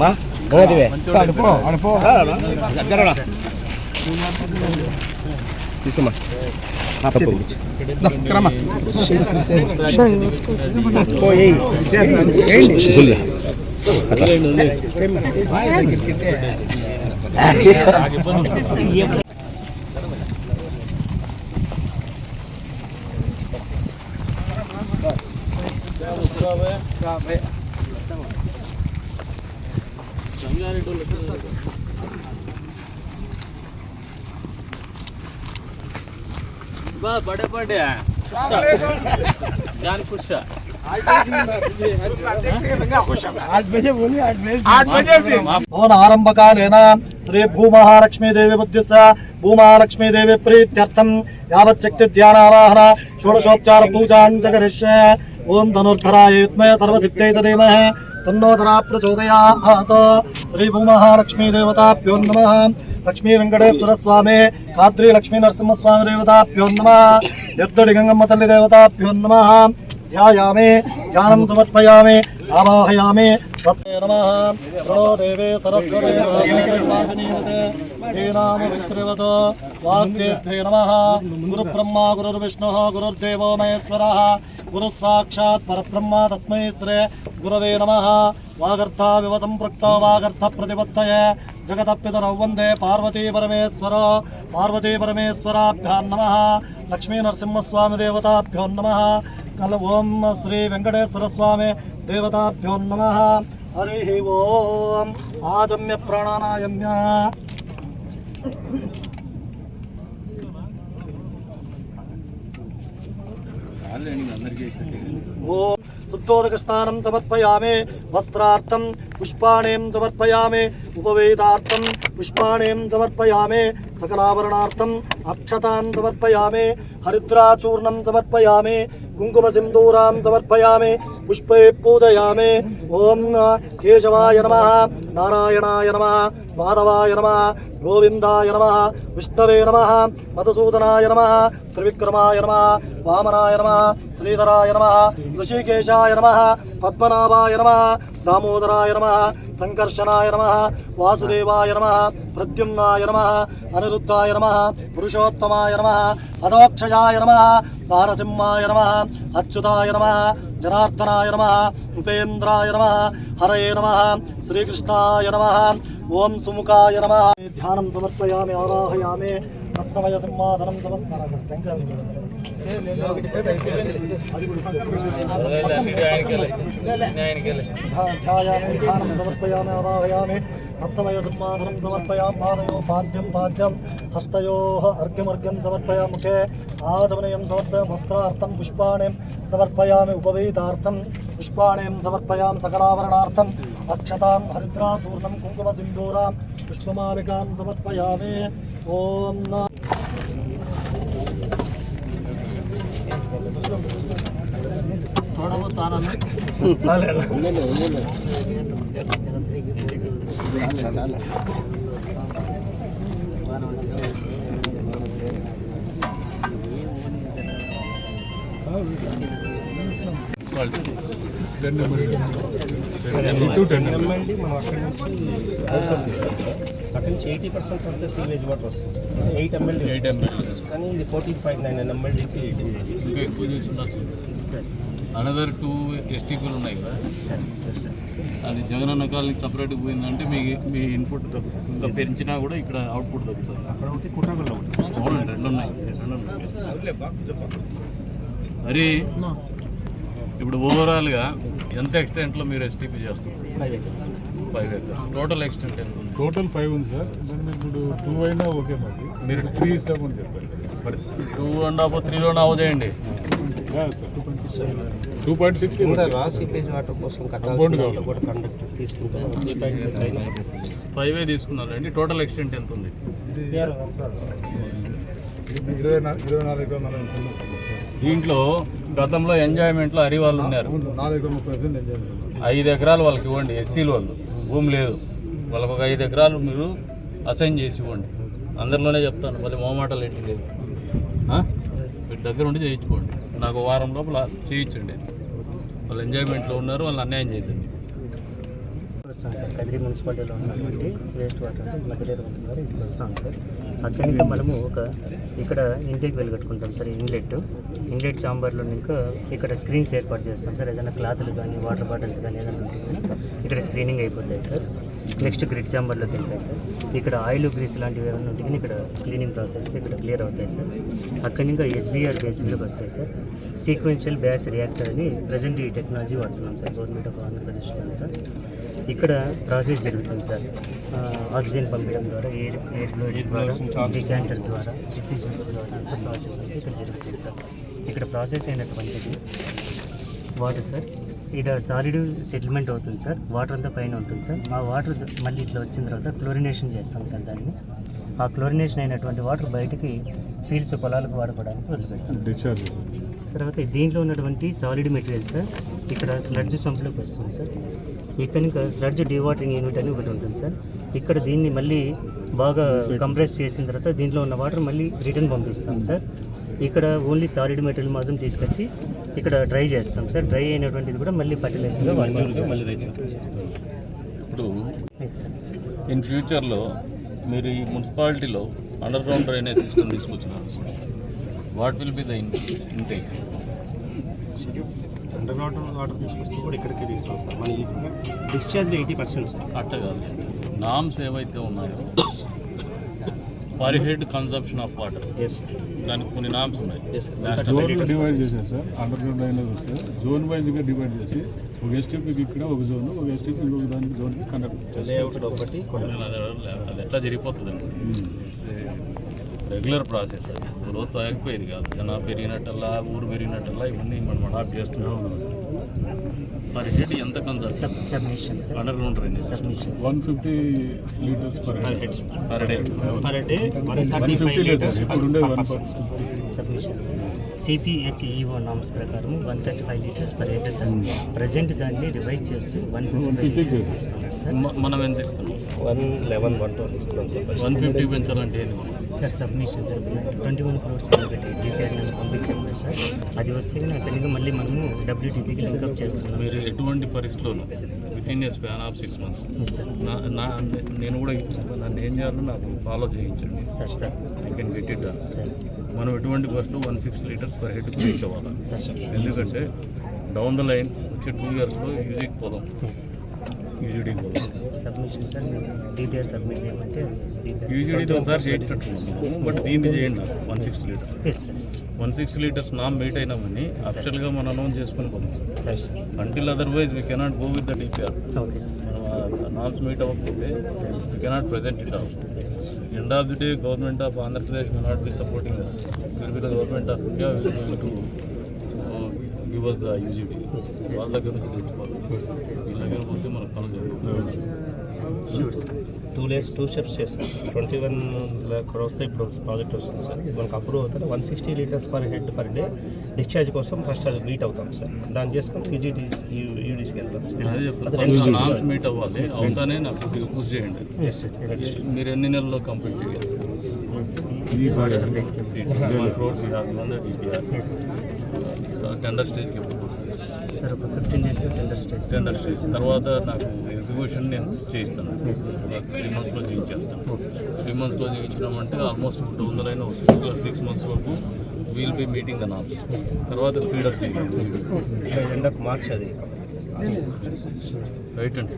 మా గోదివే తీసుకోమా పప్పు बस बड़े बड़े हैं। जान खुश है। भवन आरंभ कालेन श्री भू महालक्ष्मी देवी उद्देश्य भू महालक्ष्मी देवी प्रीत्यर्थम यावत्ति ध्यान आवाहन षोडशोपचार पूजा च ओम धनुर्धराय विद्महे सर्वसिद्धे प्रचोदयात धीमः तन्नो धरा श्री लक्ष्मी वेंकटेश्वर स्वामी काद्री लक्ष्मी नरसिंह स्वामी देवताप्यो नम। यद्दडिगंगम्म तल्लि देवताभ्यो नमः। ध्यायामि, ध्यानं समर्पयामि, आवाहयामि నమః గురు బ్రహ్మ గురుర్విష్ణుః గురుర్దేవో మహేశ్వరः గురుः సాక్షాత్ పరబ్రహ్మ తస్మై శ్రీ గురవే నమః వాగర్థావివ సంపృక్తో వాగర్థ ప్రతిపత్తయే జగతపితరౌ వందే పార్వతీ పరమేశ్వర పార్వతీ పరమేశ్వరాభ్యాం నమః లక్ష్మీ నరసింహస్వామి దేవతాభ్యో నమః కల ఓం శ్రీ వెంకటేశ్వర స్వామి దేవతాభ్యో నమ హరి ఓం ఆజమ్య ప్రాణానాయమ్య శుద్ధోదక స్నానం సమర్పయామే వస్త్రార్థం పుష్పాణేం సమర్పయామే ఉపవేదార్థం పుష్పాణేం సమర్పయామే సకలాభరణార్థం అక్షతాన్ సమర్పయామే హరిద్రాచూర్ణం సమర్పయామే కుంకుమ సింధూరాం సమర్పయామి పుష్పే పూజయామి ఓం కేశవాయ నమ నారాయణాయ నమ మాధవాయ నమ గోవిందాయ నమ విష్ణవే నమ మధుసూదనాయ నమ త్రివిక్రమాయ నమ వామనాయ నమ శ్రీధరాయ నమ ఋషికేశాయ నమ పద్మనాభాయ నమ దామోదరాయ నమ సంకర్షణాయ నమ వాసుదేవాయ నమ ప్రద్యుమ్నాయ నమ అనిరుద్ధాయ నమ పురుషోత్తమాయ నమ అదోక్షయాయ నమ నారసింహాయ నమ అచ్యుతాయ నమ జనార్దనాయ నమ ఉపేంద్రాయ నమ హరయే నమ శ్రీకృష్ణాయ నమ ఓం సుముఖాయ నమ ధ్యానం సమర్పయామి ఆవాహయామి రత్నమయ సింహాసనం ధ్యాయామి ధ్యానం సమర్పయామి ఆవాహయామి రత్నమయ సింహాసనం సమర్పయామి పాదయో పాద్యం పాద్యం హస్తయోః అర్ఘ్యమర్ఘ్యం సమర్పయామి ముఖే ఆచమనయం సమర్పయామి వస్త్రార్థం పుష్పాణిం సమర్పయామి ఉపవేదార్థం పుష్పాణిం సమర్పయామి సకలాభరణార్థం అక్షతాం హరిద్రాచూర్ణం కుంకుమ సింధూరాం పుష్పమాలికాం సమర్పయామి ఓం అక్కడి నుంచి ఎయిటీ పర్సెంట్ వస్తుంది. ఎయిట్ ఎంఎల్ ఎయిట్ కానీ నైన్ అనదర్ టూ ఎస్టీపీలు ఉన్నాయి కదా? అది జగన్ అన్న సపరేట్ సపరేట్గా పోయిందంటే మీ మీ ఇన్పుట్ తగ్గుతుంది ఇంకా పెంచినా కూడా ఇక్కడ అవుట్పుట్ తగ్గుతుంది అక్కడ ఒకటి కుట్రాగల్లో ఉంటుంది అవునండి రెండు ఉన్నాయి. రెండు ఉన్నాయి. అరే ఇప్పుడు ఓవరాల్గా ఎంత ఎక్స్టెంట్లో మీరు ఎస్టీపీ చేస్తున్నారు? ఫైవ్ ఎకర్స్ టోటల్ ఎక్స్టెంట్ ఎంత ఉంది? టోటల్ ఫైవ్ ఉంది సార్ దాన్ని ఇప్పుడు టూ అయినా ఓకే మాకు. మీరు త్రీ ఇస్తామని చెప్పారు. మరి టూ అండ్ హాఫ్ త్రీలో అవజేయండి టూ పాయింట్ సిక్స్ రా సీపేజ్ వాటర్ కోసం కట్టాల్సిన కూడా కండక్ట్ ఫైవ్ తీసుకున్నారు అండి టోటల్ ఎక్స్టెంట్ ఎంత ఉంది? ఇరవై నాలుగు ఇరవై నాలుగు ఎకరాలు మనం ఉన్నాం. దీంట్లో గతంలో ఎంజాయ్మెంట్లో హరి వాళ్ళు ఉన్నారు. ఐదు ఎకరాలు వాళ్ళకి ఇవ్వండి ఎస్సీలు వాళ్ళు భూమి లేదు. వాళ్ళకి ఒక ఐదు ఎకరాలు మీరు అసైన్ చేసి ఇవ్వండి. అందరిలోనే చెప్తాను మళ్ళీ మోమాటలు ఏంటి లేదు? మీరు దగ్గర ఉండి చేయించుకోండి. నాకు వారం లోపల చేయించండి. వాళ్ళు ఎంజాయ్మెంట్లో ఉన్నారు వాళ్ళు అన్యాయం చేయద్దండి. వస్తాం సార్. కదిరి మున్సిపాలిటీలో ఉన్నటువంటి వేస్ట్ వాటర్ అంటే మధ్యలేరు ద్వారా ఇక్కడ వస్తాం సార్. అక్కడి నుంచి మనము ఒక ఇక్కడ ఇంటేక్ వెల్ కట్టుకుంటాం సార్ ఇన్లెట్. ఇన్లెట్ చాంబర్లో ఇంకా ఇక్కడ స్క్రీన్స్ ఏర్పాటు చేస్తాం సార్. ఏదైనా క్లాతులు కానీ వాటర్ బాటిల్స్ కానీ ఏదైనా ఉంటే ఇక్కడ స్క్రీనింగ్ అయిపోతాయి సార్. నెక్స్ట్ గ్రిడ్ చాంబర్లోకి వెళ్తాయి సార్. ఇక్కడ ఆయిల్ గ్రీస్ లాంటివి ఏమైనా ఉంటే ఇక్కడ క్లీనింగ్ ప్రాసెస్కి ఇక్కడ క్లియర్ అవుతాయి సార్. అక్కడి ఇంకా ఎస్బీఆర్ బేసిక్లోకి వస్తాయి సార్. సీక్వెన్షియల్ బ్యాచ్ రియాక్టర్ అని ప్రజెంట్ ఈ టెక్నాలజీ వాడుతున్నాం సార్. గవర్నమెంట్ ఆఫ్ ఆంధ్రప్రదేశ్లో అంతా ఇక్కడ ప్రాసెస్ జరుగుతుంది సార్. ఆక్సిజన్ పంపించడం ద్వారా ఎయిర్ ఎయిర్ ద్వారా డికాంటర్స్ ద్వారా డిఫ్యూజర్స్ ద్వారా అంత ప్రాసెస్ అంతా ఇక్కడ జరుగుతుంది సార్. ఇక్కడ ప్రాసెస్ అయినటువంటిది వాటర్ సార్. ఇక్కడ సాలిడ్ సెటిల్మెంట్ అవుతుంది సార్. వాటర్ అంతా పైన ఉంటుంది సార్. ఆ వాటర్ మళ్ళీ ఇట్లా వచ్చిన తర్వాత క్లోరినేషన్ చేస్తాం సార్ దాన్ని. ఆ క్లోరినేషన్ అయినటువంటి వాటర్ బయటికి ఫీల్డ్స్ పొలాలకు వాడుకోవడానికి వదిలిపెడతాం తర్వాత దీంట్లో ఉన్నటువంటి సాలిడ్ మెటీరియల్ సార్ ఇక్కడ స్లడ్జ్ సంపులోకి వస్తుంది సార్ ఇక్కడ ఇంకా స్లడ్జ్ డివాటరింగ్ యూనిట్ అని ఒకటి ఉంటుంది సార్ ఇక్కడ దీన్ని మళ్ళీ బాగా కంప్రెస్ చేసిన తర్వాత దీంట్లో ఉన్న వాటర్ మళ్ళీ రిటర్న్ పంపిస్తాం సార్ ఇక్కడ ఓన్లీ సాలిడ్ మెటీరియల్ మాత్రం తీసుకొచ్చి ఇక్కడ డ్రై చేస్తాం సార్ డ్రై అయినటువంటిది కూడా మళ్ళీ ఫర్టిలైజర్గా ఇప్పుడు ఇన్ ఫ్యూచర్లో మీరు ఈ మున్సిపాలిటీలో అండర్ గ్రౌండ్ డ్రైనేజ్ సిస్టమ్ తీసుకొచ్చినారు. What will be the intake underground water తీసుకొస్తే కూడా ఇక్కడికి తీసుకురావు సార్. మన డిశ్చార్జ్ ఎయిటీ పర్సెంట్ సార్. అట్ట కాదు. నామ్స్ ఏవైతే ఉన్నాయో per head consumption of water yes sir దానికి కొన్ని నామ్స్ ఉన్నాయి. Yes sir National zone divide చేశారు సార్ అండర్ గ్రౌండ్ డ్రైనేజ్ వస్తే జోన్ వైజ్గా డివైడ్ చేసి ఒక ఎస్టీపీకి ఇక్కడ ఒక జోన్ ఒక ఎస్టీపీ ఇంకొక దానికి జోన్కి కండక్ట్ చేస్తారు. లేఅవుట్ ఒకటి. అది అది ఎట్లా జరిగిపోతుంది రెగ్యులర్ ప్రాసెస్ అది. గ్రోత్ ఆగిపోయేది కాదు. జనాభా పెరిగినట్టల్లా ఊరు పెరిగినట్టల్లా ఇవన్నీ మనం అడాప్ట్ చేస్తున్నాం పర్ హెడ్ ఎంత sir. Underground drainage submission one fifty litres per head. Per day. Per day one fifty litres. One submission CPHEO norms ప్రకారం one thirty five litres per sir. Present దాన్ని రివైజ్ చేస్తూ one fifty 150 litres sir మ- మనం ఎంత ఇస్తున్నాం? One eleven one twelve ఇస్తున్నాం sir one fifty పెంచాలంటే sir submission sir twenty one crores పెట్టి డిపిఆర్ పంపించాం కదా సార్. అది వస్తే కానీ అక్కడికి మళ్ళీ మనము డబ్ల్యూటీపీకి లింకప్ చేస్తున్నాం మీరు ఎటువంటి పరిస్థితుల్లోనూ within a span of six months నా నా నేను కూడా నన్ను ఏం చేయాలో నాకు ఫాలో చేయించండి. Sir sir I can get it sir మనం ఎటువంటి బస్సులో one six litres per head sir sir ఎందుకంటే డౌన్ ద లైన్ వచ్చే టూ ఇయర్స్లో యూజీకి పోదాం. పోదాం సబ్మిషన్ సార్ డిపిఆర్ సబ్మిట్ చేయమంటే యూజీడీతో ఒకసారి చేయించినట్టున్నాము బట్ దీన్ని చేయండి one sixty litres yes sir one sixty litres నామ్ మీట్ అయినామని అఫిషియల్గా మనం అనౌన్స్ చేసుకుని sir until otherwise we cannot go with the DPR norms meet అవ్వకపోతే we cannot present it out yes end of the day, government of Andhra Pradesh may not be supporting us. It will be the government of the UGT. Yes, వాళ్ళ దగ్గర నుంచి తెచ్చుకోవాలి. వీళ్ళ దగ్గర పోతే మనకు పనులు జరుగుతుంది టూ లేయర్స్ టూ స్టెప్స్ చేస్తాం ట్వంటీ వన్ క్రోర్స్ ఇప్పుడు ప్రాజెక్ట్ వస్తుంది సార్. మనకు అప్రూవ్ అవుతుంది one sixty litres per head per day discharge కోసం ఫస్ట్ అది మీట్ అవుతాం సార్. దాన్ని చేసుకొని యూజీటీ యూడీస్కి వెళ్తాం చెప్తాను అది రెండు నామ్స్ మీట్ అవ్వాలి. అవుతానే నాకు పుష్ చేయండి. మీరు ఎన్ని నెలల్లో కంప్లీట్ చేయాలి? టెండర్ స్టేజ్కి సార్ ఒక ఫిఫ్టీన్ డేస్లో టెండర్ స్టేజ్ టెండర్ స్టేజ్ తర్వాత నాకు ఎగ్జిక్యూషన్ నేను చేయిస్తాను. త్రీ మంత్స్లో చేయించేస్తాను. త్రీ మంత్స్లో చేయించినామంటే ఆల్మోస్ట్ టూ వందలైన సిక్స్ సిక్స్ మంత్స్ వరకు వీల్ బి మీటింగ్ నామ్స్ తర్వాత స్పీడప్ ఆఫ్ మార్చ్ అది. రైట్ అండి.